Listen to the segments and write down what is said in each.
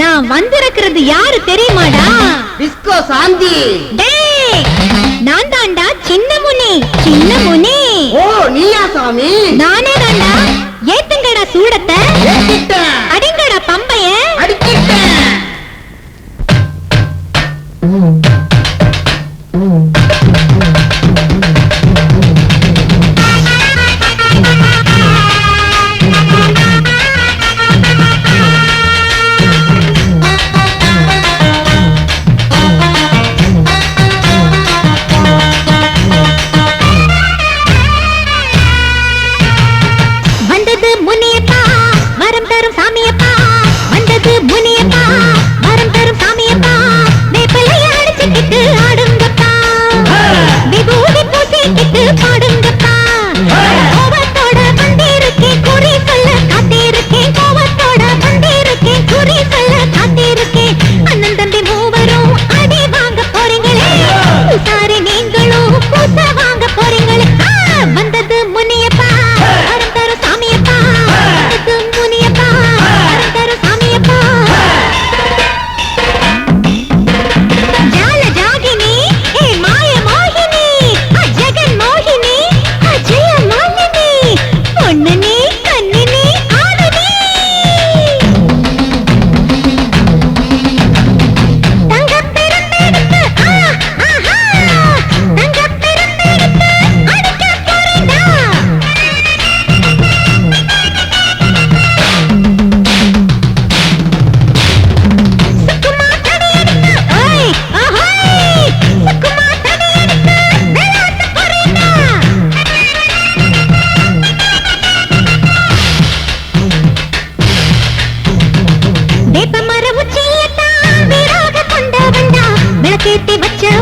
நான் வந்திருக்கிறது யாரு தெரியுமாடா? டிஸ்கோ சாந்தி. நான் தாண்டா சின்ன முனி சின்ன முனி ஓ நீயா சாமி? நானே தாண்டா ஏத்துங்கடா சூடத்தை. அடிங்கடா பம்பைய. அடிக்கிட்ட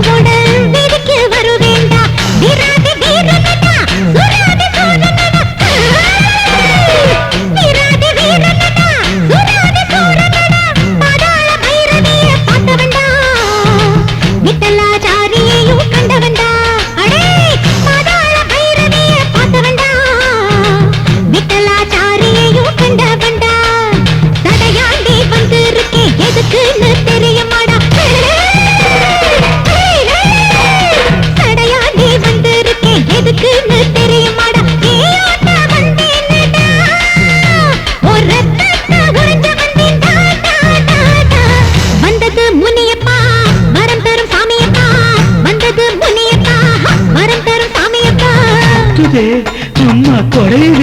உடல் చూస్తే అమ్మ కొడైరు